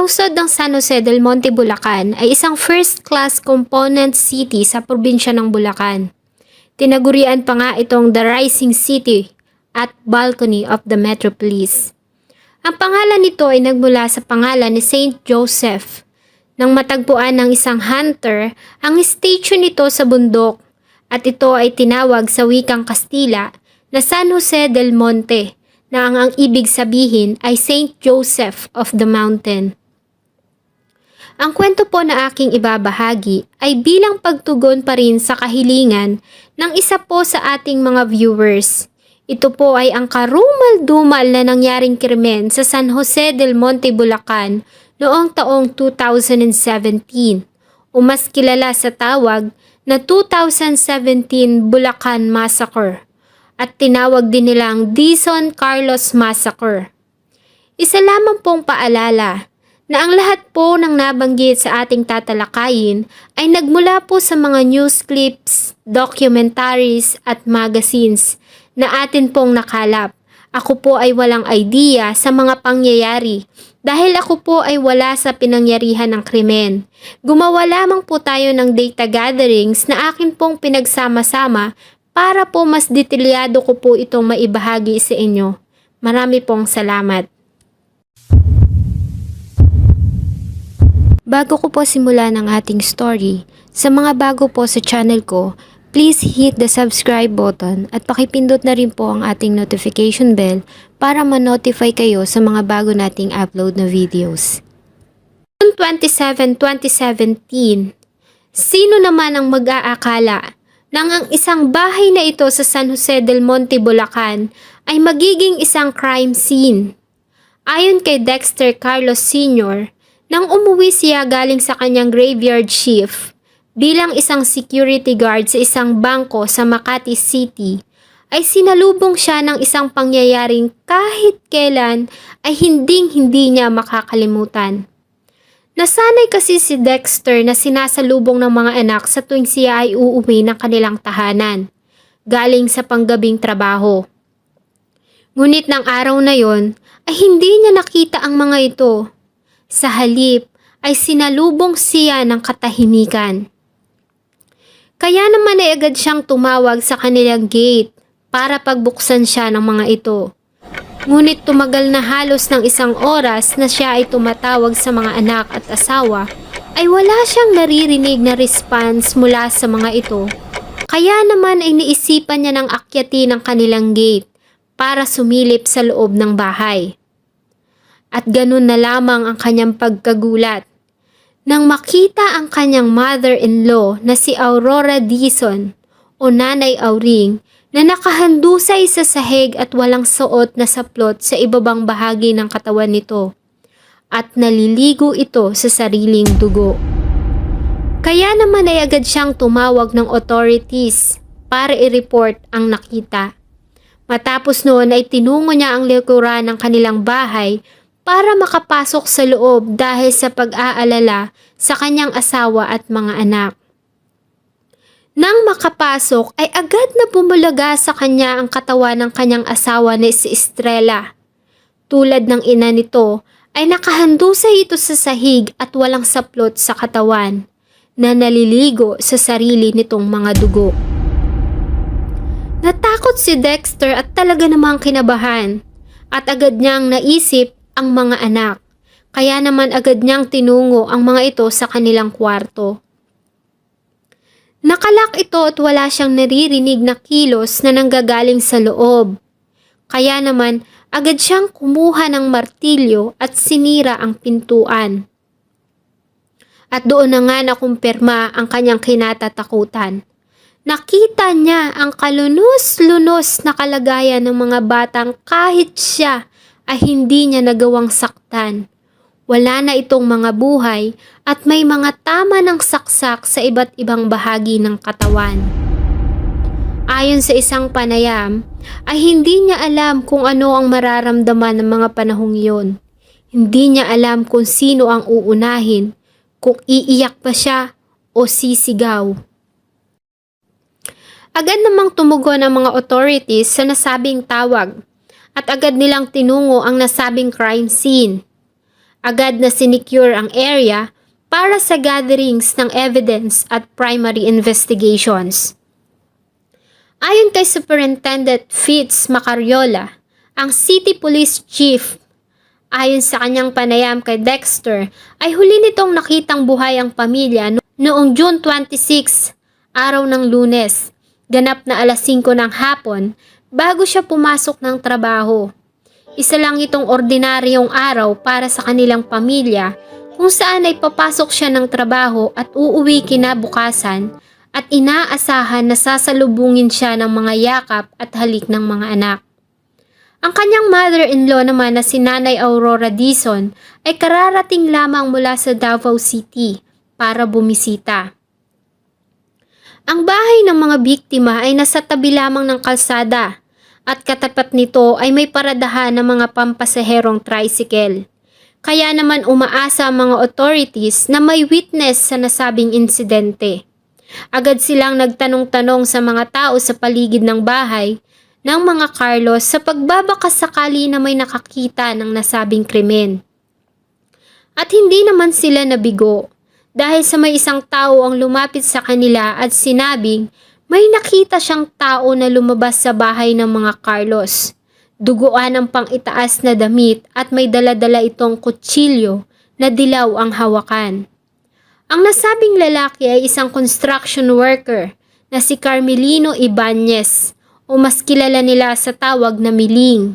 lungsod ng San Jose del Monte, Bulacan ay isang first-class component city sa probinsya ng Bulacan. Tinagurian pa nga itong The Rising City at Balcony of the Metropolis. Ang pangalan nito ay nagmula sa pangalan ni Saint Joseph. Nang matagpuan ng isang hunter ang statue nito sa bundok at ito ay tinawag sa wikang Kastila na San Jose del Monte na ang, ang ibig sabihin ay Saint Joseph of the Mountain. Ang kwento po na aking ibabahagi ay bilang pagtugon pa rin sa kahilingan ng isa po sa ating mga viewers. Ito po ay ang karumal-dumal na nangyaring krimen sa San Jose del Monte, Bulacan noong taong 2017 o mas kilala sa tawag na 2017 Bulacan Massacre at tinawag din nilang Dizon Carlos Massacre. Isa lamang pong paalala na ang lahat po ng nabanggit sa ating tatalakayin ay nagmula po sa mga news clips, documentaries at magazines na atin pong nakalap. Ako po ay walang idea sa mga pangyayari dahil ako po ay wala sa pinangyarihan ng krimen. Gumawa lamang po tayo ng data gatherings na akin pong pinagsama-sama para po mas detalyado ko po itong maibahagi sa inyo. Marami pong salamat. Bago ko po simulan ang ating story, sa mga bago po sa channel ko, please hit the subscribe button at pakipindot na rin po ang ating notification bell para ma-notify kayo sa mga bago nating upload na videos. June 27, 2017, sino naman ang mag-aakala nang ang isang bahay na ito sa San Jose del Monte, Bulacan ay magiging isang crime scene? Ayon kay Dexter Carlos Sr., nang umuwi siya galing sa kanyang graveyard shift bilang isang security guard sa isang bangko sa Makati City, ay sinalubong siya ng isang pangyayaring kahit kailan ay hinding-hindi niya makakalimutan. Nasanay kasi si Dexter na sinasalubong ng mga anak sa tuwing siya ay uuwi ng kanilang tahanan, galing sa panggabing trabaho. Ngunit ng araw na yon ay hindi niya nakita ang mga ito. Sa halip ay sinalubong siya ng katahimikan. Kaya naman ay agad siyang tumawag sa kanilang gate para pagbuksan siya ng mga ito. Ngunit tumagal na halos ng isang oras na siya ay tumatawag sa mga anak at asawa, ay wala siyang naririnig na response mula sa mga ito. Kaya naman ay niisipan niya ng akyati ng kanilang gate para sumilip sa loob ng bahay. At ganun na lamang ang kanyang pagkagulat. Nang makita ang kanyang mother-in-law na si Aurora Dizon o Nanay Auring na nakahandusay sa sahig at walang suot na saplot sa ibabang bahagi ng katawan nito at naliligo ito sa sariling dugo. Kaya naman ay agad siyang tumawag ng authorities para i-report ang nakita. Matapos noon ay tinungo niya ang likuran ng kanilang bahay para makapasok sa loob dahil sa pag-aalala sa kanyang asawa at mga anak. Nang makapasok ay agad na bumulaga sa kanya ang katawan ng kanyang asawa na si Estrella. Tulad ng ina nito ay nakahandusay ito sa sahig at walang saplot sa katawan na naliligo sa sarili nitong mga dugo. Natakot si Dexter at talaga namang kinabahan at agad niyang naisip ang mga anak. Kaya naman agad niyang tinungo ang mga ito sa kanilang kwarto. Nakalak ito at wala siyang naririnig na kilos na nanggagaling sa loob. Kaya naman agad siyang kumuha ng martilyo at sinira ang pintuan. At doon na nga nakumpirma ang kanyang kinatatakutan. Nakita niya ang kalunos-lunos na kalagayan ng mga batang kahit siya ay hindi niya nagawang saktan. Wala na itong mga buhay at may mga tama ng saksak sa iba't ibang bahagi ng katawan. Ayon sa isang panayam, ay hindi niya alam kung ano ang mararamdaman ng mga panahong iyon. Hindi niya alam kung sino ang uunahin, kung iiyak pa siya o sisigaw. Agad namang tumugon ang mga authorities sa nasabing tawag at agad nilang tinungo ang nasabing crime scene. Agad na sinecure ang area para sa gatherings ng evidence at primary investigations. Ayon kay Superintendent Fitz Macariola, ang City Police Chief, ayon sa kanyang panayam kay Dexter, ay huli nitong nakitang buhay ang pamilya no- noong June 26, araw ng lunes, ganap na alas 5 ng hapon, bago siya pumasok ng trabaho. Isa lang itong ordinaryong araw para sa kanilang pamilya kung saan ay papasok siya ng trabaho at uuwi kinabukasan at inaasahan na sasalubungin siya ng mga yakap at halik ng mga anak. Ang kanyang mother-in-law naman na si Nanay Aurora Dizon ay kararating lamang mula sa Davao City para bumisita. Ang bahay ng mga biktima ay nasa tabi lamang ng kalsada at katapat nito ay may paradahan ng mga pampasaherong tricycle. Kaya naman umaasa ang mga authorities na may witness sa nasabing insidente. Agad silang nagtanong-tanong sa mga tao sa paligid ng bahay ng mga Carlos sa pagbabakas sakali na may nakakita ng nasabing krimen. At hindi naman sila nabigo dahil sa may isang tao ang lumapit sa kanila at sinabing may nakita siyang tao na lumabas sa bahay ng mga Carlos. Duguan ang pang-itaas na damit at may daladala itong kutsilyo na dilaw ang hawakan. Ang nasabing lalaki ay isang construction worker na si Carmelino Ibanez o mas kilala nila sa tawag na Miling.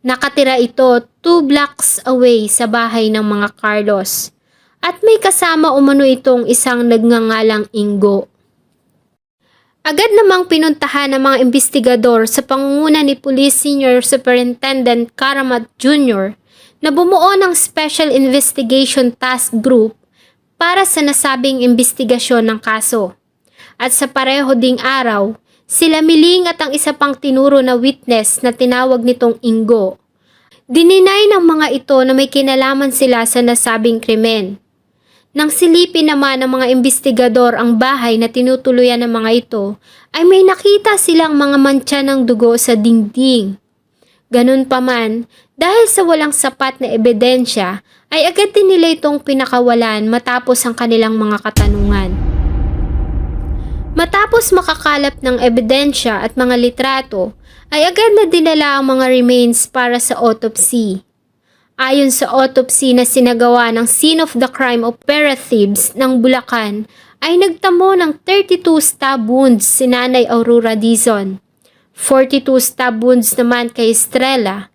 Nakatira ito two blocks away sa bahay ng mga Carlos. At may kasama umano itong isang nagngangalang Ingo. Agad namang pinuntahan ng mga investigador sa pangunguna ni Police Senior Superintendent Karamat Jr. na bumuo ng Special Investigation Task Group para sa nasabing investigasyon ng kaso. At sa pareho ding araw, sila Miling at ang isa pang tinuro na witness na tinawag nitong Ingo. Dininay ng mga ito na may kinalaman sila sa nasabing krimen. Nang silipin naman ng mga investigador ang bahay na tinutuluyan ng mga ito, ay may nakita silang mga mantsa ng dugo sa dingding. Ganun pa man, dahil sa walang sapat na ebidensya, ay agad din nila itong pinakawalan matapos ang kanilang mga katanungan. Matapos makakalap ng ebidensya at mga litrato, ay agad na dinala ang mga remains para sa autopsy. Ayon sa autopsy na sinagawa ng Scene of the Crime Operatives ng Bulacan, ay nagtamo ng 32 stab wounds si Nanay Aurora Dizon. 42 stab wounds naman kay Estrella.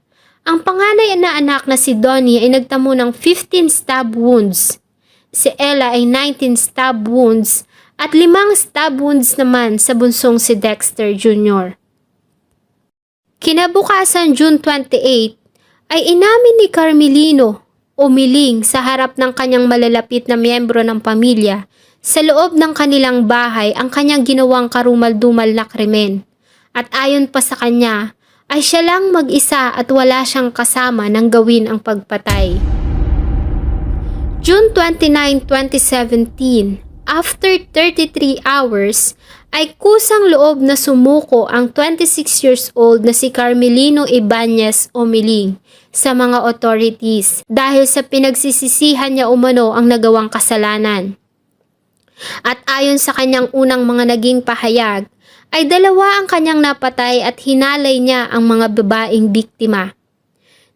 Ang panganay na anak na si Donnie ay nagtamo ng 15 stab wounds. Si Ella ay 19 stab wounds at limang stab wounds naman sa bunsong si Dexter Jr. Kinabukasan June 28, ay inamin ni Carmelino umiling sa harap ng kanyang malalapit na miyembro ng pamilya sa loob ng kanilang bahay ang kanyang ginawang karumal-dumal na krimen. At ayon pa sa kanya, ay siya lang mag-isa at wala siyang kasama nang gawin ang pagpatay. June 29, 2017, after 33 hours, ay kusang loob na sumuko ang 26 years old na si Carmelino Ibanez Omiling sa mga authorities dahil sa pinagsisisihan niya umano ang nagawang kasalanan. At ayon sa kanyang unang mga naging pahayag, ay dalawa ang kanyang napatay at hinalay niya ang mga babaeng biktima.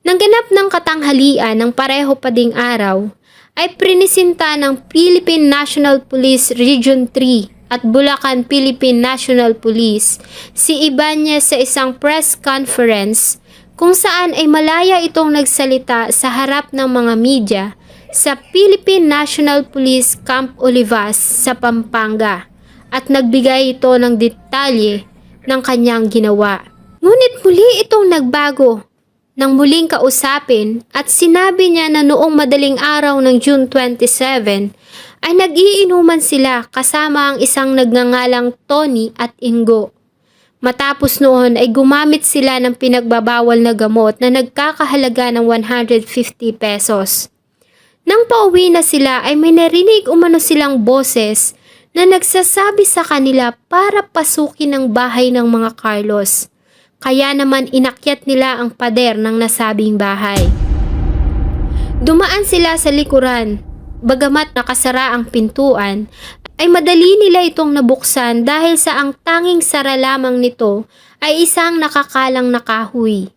Nang ganap ng katanghalian ng pareho pa ding araw, ay prinisinta ng Philippine National Police Region 3 at Bulacan Philippine National Police si Ibanez sa isang press conference kung saan ay malaya itong nagsalita sa harap ng mga media sa Philippine National Police Camp Olivas sa Pampanga at nagbigay ito ng detalye ng kanyang ginawa. Ngunit muli itong nagbago nang muling kausapin at sinabi niya na noong madaling araw ng June 27 ay nagiinuman sila kasama ang isang nagngangalang Tony at Ingo. Matapos noon ay gumamit sila ng pinagbabawal na gamot na nagkakahalaga ng 150 pesos. Nang pauwi na sila ay may narinig umano silang boses na nagsasabi sa kanila para pasukin ang bahay ng mga Carlos. Kaya naman inakyat nila ang pader ng nasabing bahay. Dumaan sila sa likuran. Bagamat nakasara ang pintuan, ay madali nila itong nabuksan dahil sa ang tanging sara lamang nito ay isang nakakalang na kahoy.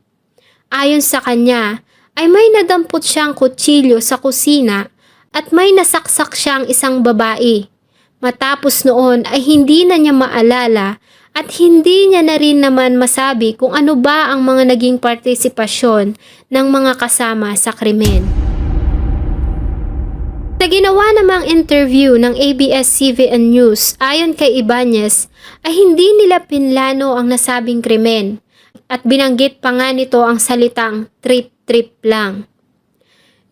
Ayon sa kanya, ay may nadampot siyang kutsilyo sa kusina at may nasaksak siyang isang babae. Matapos noon ay hindi na niya maalala at hindi niya na rin naman masabi kung ano ba ang mga naging partisipasyon ng mga kasama sa krimen. Sa ginawa namang interview ng ABS-CBN News ayon kay Ibanez ay hindi nila pinlano ang nasabing krimen at binanggit pa nga nito ang salitang trip-trip lang.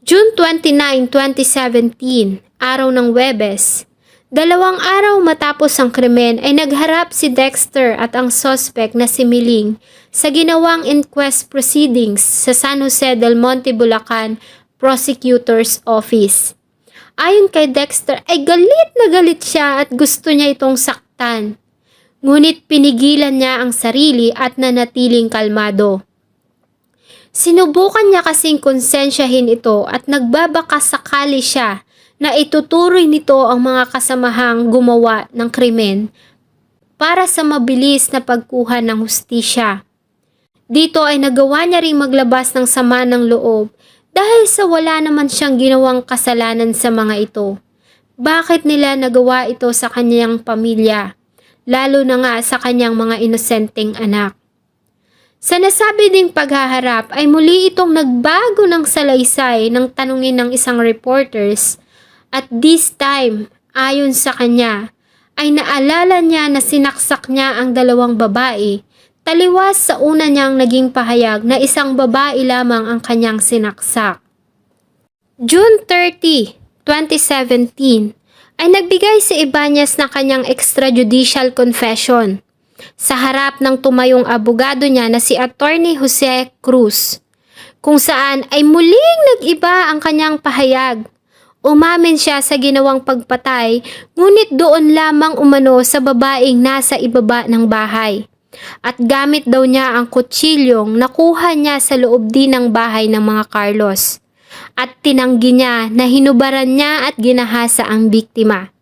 June 29, 2017, araw ng Webes, dalawang araw matapos ang krimen ay nagharap si Dexter at ang suspect na si Miling sa ginawang inquest proceedings sa San Jose del Monte, Bulacan Prosecutor's Office. Ayon kay Dexter ay galit na galit siya at gusto niya itong saktan. Ngunit pinigilan niya ang sarili at nanatiling kalmado. Sinubukan niya kasing konsensyahin ito at nagbabaka sakali siya na ituturoy nito ang mga kasamahang gumawa ng krimen para sa mabilis na pagkuha ng hustisya. Dito ay nagawa niya ring maglabas ng sama ng loob dahil sa wala naman siyang ginawang kasalanan sa mga ito. Bakit nila nagawa ito sa kanyang pamilya, lalo na nga sa kanyang mga inosenteng anak? Sa nasabi ding paghaharap ay muli itong nagbago ng salaysay ng tanungin ng isang reporters at this time, ayon sa kanya, ay naalala niya na sinaksak niya ang dalawang babae taliwas sa una niyang naging pahayag na isang babae lamang ang kanyang sinaksak. June 30, 2017 ay nagbigay si Ibanez ng kanyang extrajudicial confession sa harap ng tumayong abogado niya na si Attorney Jose Cruz kung saan ay muling nag-iba ang kanyang pahayag. Umamin siya sa ginawang pagpatay ngunit doon lamang umano sa babaeng nasa ibaba ng bahay. At gamit daw niya ang kutsilyong nakuha niya sa loob din ng bahay ng mga Carlos. At tinanggi niya na hinubaran niya at ginahasa ang biktima.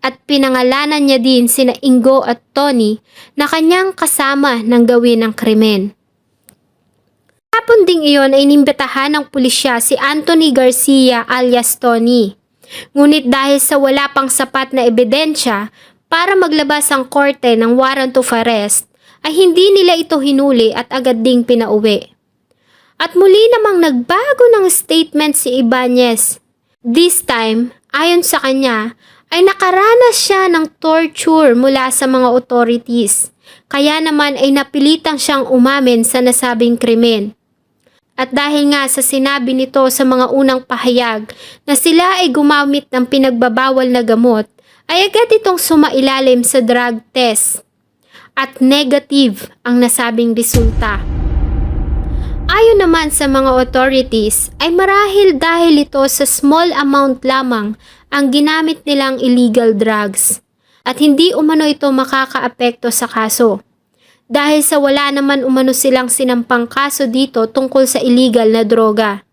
At pinangalanan niya din sina Ingo at Tony na kanyang kasama ng gawin ng krimen. Hapon ding iyon ay inimbitahan ng pulisya si Anthony Garcia alias Tony. Ngunit dahil sa wala pang sapat na ebidensya para maglabas ang korte ng warrant of arrest, ay hindi nila ito hinuli at agad ding pinauwi. At muli namang nagbago ng statement si Ibanez. This time, ayon sa kanya, ay nakaranas siya ng torture mula sa mga authorities. Kaya naman ay napilitang siyang umamin sa nasabing krimen. At dahil nga sa sinabi nito sa mga unang pahayag na sila ay gumamit ng pinagbabawal na gamot, ay agad itong sumailalim sa drug test. At negative ang nasabing resulta. Ayon naman sa mga authorities ay marahil dahil ito sa small amount lamang ang ginamit nilang illegal drugs at hindi umano ito makakaapekto sa kaso. Dahil sa wala naman umano silang sinampang kaso dito tungkol sa illegal na droga.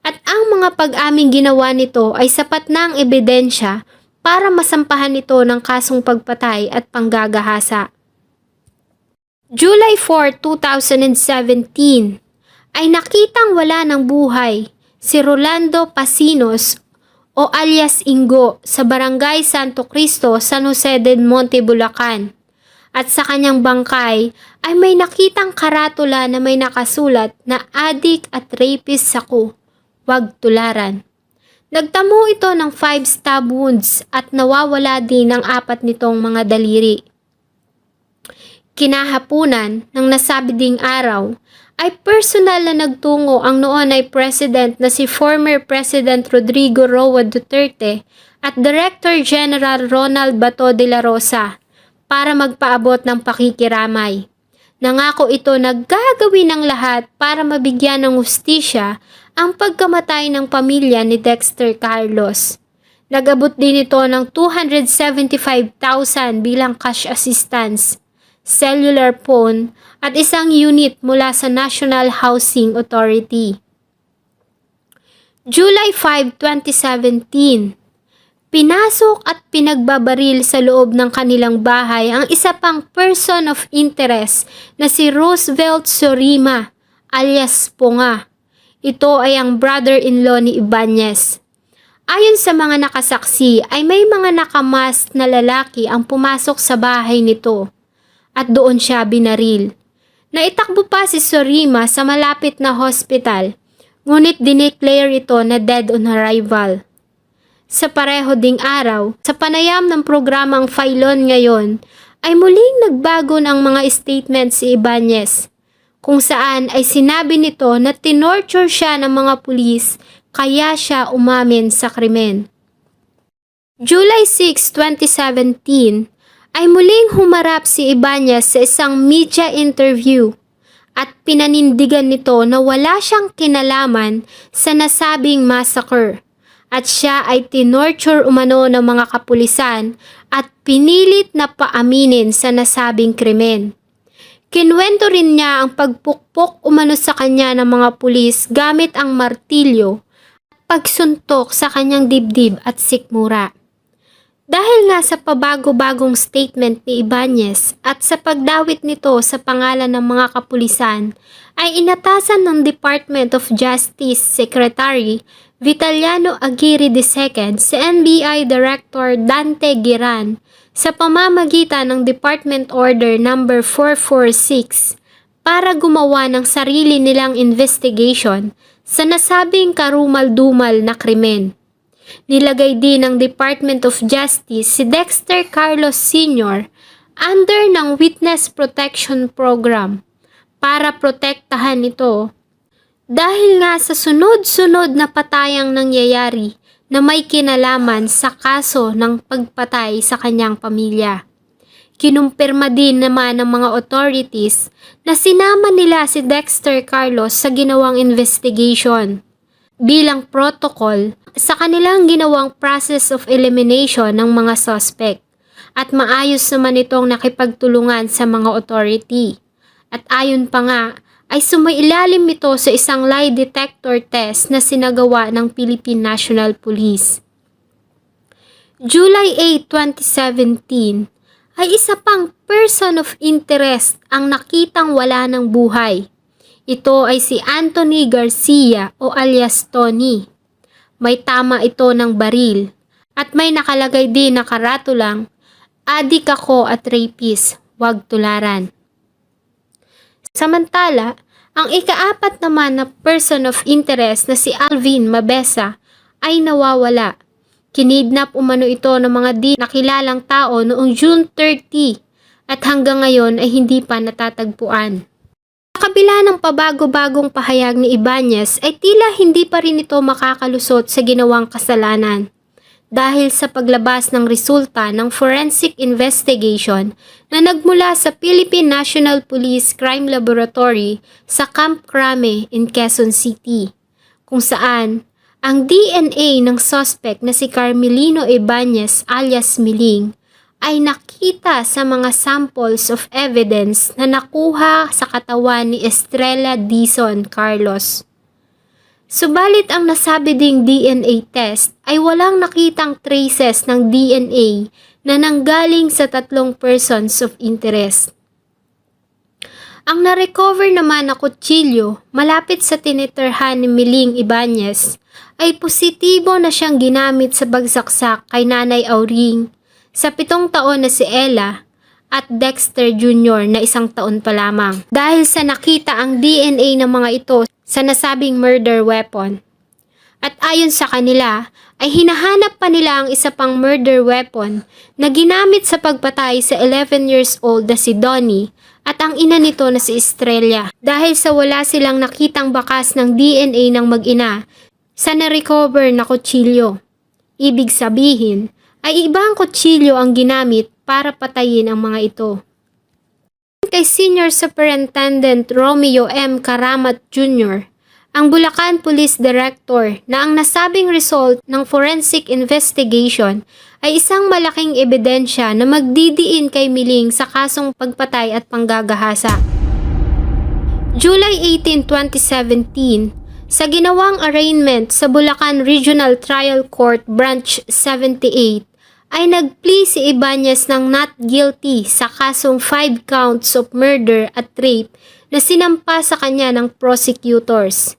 At ang mga pag-aming ginawa nito ay sapat na ang ebidensya para masampahan ito ng kasong pagpatay at panggagahasa. July 4, 2017 ay nakitang wala ng buhay si Rolando Pasinos o alias Ingo sa Barangay Santo Cristo, San Jose del Monte, Bulacan. At sa kanyang bangkay ay may nakitang karatula na may nakasulat na adik at rapist ako, wag tularan. Nagtamo ito ng 5 stab wounds at nawawala din ang apat nitong mga daliri. Kinahapunan ng nasabi ding araw ay personal na nagtungo ang noon ay president na si former President Rodrigo Roa Duterte at Director General Ronald Bato de la Rosa para magpaabot ng pakikiramay. Nangako ito na gagawin ng lahat para mabigyan ng hustisya ang pagkamatay ng pamilya ni Dexter Carlos. Nagabot din ito ng 275,000 bilang cash assistance, cellular phone at isang unit mula sa National Housing Authority. July 5, 2017 Pinasok at pinagbabaril sa loob ng kanilang bahay ang isa pang person of interest na si Roosevelt Sorima alias Punga. Ito ay ang brother-in-law ni Ibanez. Ayon sa mga nakasaksi ay may mga nakamask na lalaki ang pumasok sa bahay nito at doon siya binaril. Naitakbo pa si Sorima sa malapit na hospital ngunit dineclare ito na dead on arrival. Sa pareho ding araw, sa panayam ng programang Filon ngayon, ay muling nagbago ng mga statement si Ibanez, kung saan ay sinabi nito na tinorture siya ng mga pulis kaya siya umamin sa krimen. July 6, 2017, ay muling humarap si Ibanez sa isang media interview at pinanindigan nito na wala siyang kinalaman sa nasabing massacre at siya ay tinorture umano ng mga kapulisan at pinilit na paaminin sa nasabing krimen. Kinwento rin niya ang pagpukpok umano sa kanya ng mga pulis gamit ang martilyo at pagsuntok sa kanyang dibdib at sikmura. Dahil nga sa pabago-bagong statement ni Ibanez at sa pagdawit nito sa pangalan ng mga kapulisan, ay inatasan ng Department of Justice Secretary Vitaliano Aguirre II si NBI Director Dante Giran sa pamamagitan ng Department Order No. 446 para gumawa ng sarili nilang investigation sa nasabing karumal-dumal na krimen. Nilagay din ng Department of Justice si Dexter Carlos Sr. under ng Witness Protection Program para protektahan ito dahil nga sa sunod-sunod na patayang nangyayari na may kinalaman sa kaso ng pagpatay sa kanyang pamilya. Kinumpirma din naman ng mga authorities na sinama nila si Dexter Carlos sa ginawang investigation bilang protocol sa kanilang ginawang process of elimination ng mga suspect at maayos naman itong nakipagtulungan sa mga authority. At ayon pa nga, ay sumailalim ito sa isang lie detector test na sinagawa ng Philippine National Police. July 8, 2017 ay isa pang person of interest ang nakitang wala ng buhay ito ay si Anthony Garcia o alias Tony. May tama ito ng baril at may nakalagay din na karatulang, Adik ako at rapist, wag tularan. Samantala, ang ikaapat naman na person of interest na si Alvin Mabesa ay nawawala. Kinidnap umano ito ng mga di nakilalang tao noong June 30 at hanggang ngayon ay hindi pa natatagpuan. Kabila ng pabago-bagong pahayag ni Ibanez ay tila hindi pa rin ito makakalusot sa ginawang kasalanan. Dahil sa paglabas ng resulta ng forensic investigation na nagmula sa Philippine National Police Crime Laboratory sa Camp Crame in Quezon City, kung saan ang DNA ng suspect na si Carmelino Ibanez alias Miling ay nakita sa mga samples of evidence na nakuha sa katawan ni Estrella Dizon Carlos. Subalit ang nasabi ding DNA test ay walang nakitang traces ng DNA na nanggaling sa tatlong persons of interest. Ang na-recover naman na kutsilyo malapit sa tinitirhan ni Miling Ibanez ay positibo na siyang ginamit sa bagsaksak kay Nanay Auring sa pitong taon na si Ella at Dexter Jr. na isang taon pa lamang dahil sa nakita ang DNA ng mga ito sa nasabing murder weapon. At ayon sa kanila, ay hinahanap pa nila ang isa pang murder weapon na ginamit sa pagpatay sa 11 years old na si Donnie at ang ina nito na si Estrella dahil sa wala silang nakitang bakas ng DNA ng mag-ina sa na-recover na kutsilyo. Ibig sabihin, ay ibang kutsilyo ang ginamit para patayin ang mga ito. Kay Senior Superintendent Romeo M. Karamat Jr., ang Bulacan Police Director na ang nasabing result ng forensic investigation ay isang malaking ebidensya na magdidiin kay Miling sa kasong pagpatay at panggagahasa. July 18, 2017, Sa ginawang arraignment sa Bulacan Regional Trial Court Branch 78, ay nagplea si Ibanez ng not guilty sa kasong 5 counts of murder at rape na sinampa sa kanya ng prosecutors.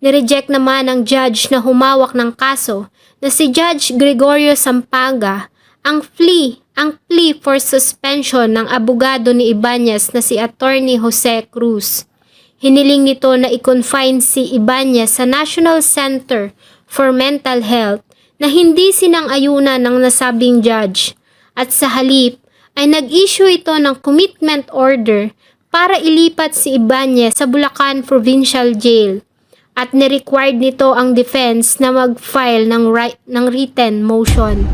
Nireject naman ng judge na humawak ng kaso na si Judge Gregorio Sampaga ang plea ang plea for suspension ng abogado ni Ibanez na si Attorney Jose Cruz. Hiniling nito na i-confine si Ibanez sa National Center for Mental Health na hindi sinang-ayunan ng nasabing judge at sa halip ay nag-issue ito ng commitment order para ilipat si Ibanez sa Bulacan Provincial Jail at ni-required nito ang defense na mag-file ng, ri- ng written motion.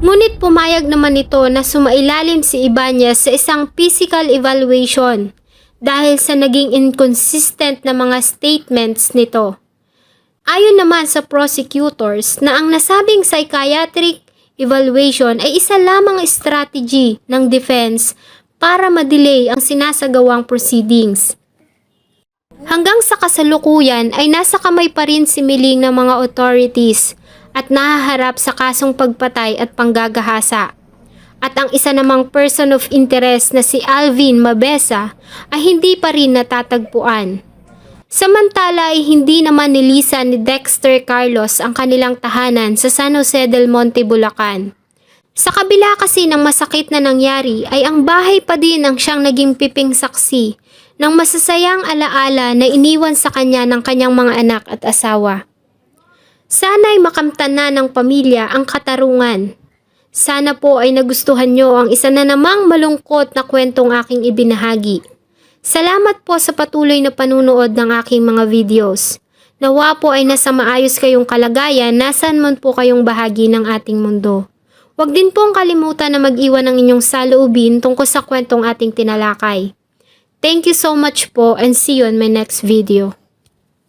Ngunit pumayag naman ito na sumailalim si Ibanez sa isang physical evaluation dahil sa naging inconsistent na mga statements nito. Ayon naman sa prosecutors na ang nasabing psychiatric evaluation ay isa lamang strategy ng defense para madelay ang sinasagawang proceedings. Hanggang sa kasalukuyan ay nasa kamay pa rin si Miling ng mga authorities at nahaharap sa kasong pagpatay at panggagahasa. At ang isa namang person of interest na si Alvin Mabesa ay hindi pa rin natatagpuan. Samantala ay hindi naman nilisan ni Dexter Carlos ang kanilang tahanan sa San Jose del Monte, Bulacan. Sa kabila kasi ng masakit na nangyari ay ang bahay pa din ang siyang naging piping saksi ng masasayang alaala na iniwan sa kanya ng kanyang mga anak at asawa. Sana'y makamtan na ng pamilya ang katarungan. Sana po ay nagustuhan nyo ang isa na namang malungkot na kwentong aking ibinahagi. Salamat po sa patuloy na panunood ng aking mga videos. Nawa po ay nasa maayos kayong kalagayan nasan man po kayong bahagi ng ating mundo. Huwag din pong kalimutan na mag-iwan ng inyong saloobin tungkol sa kwentong ating tinalakay. Thank you so much po and see you on my next video.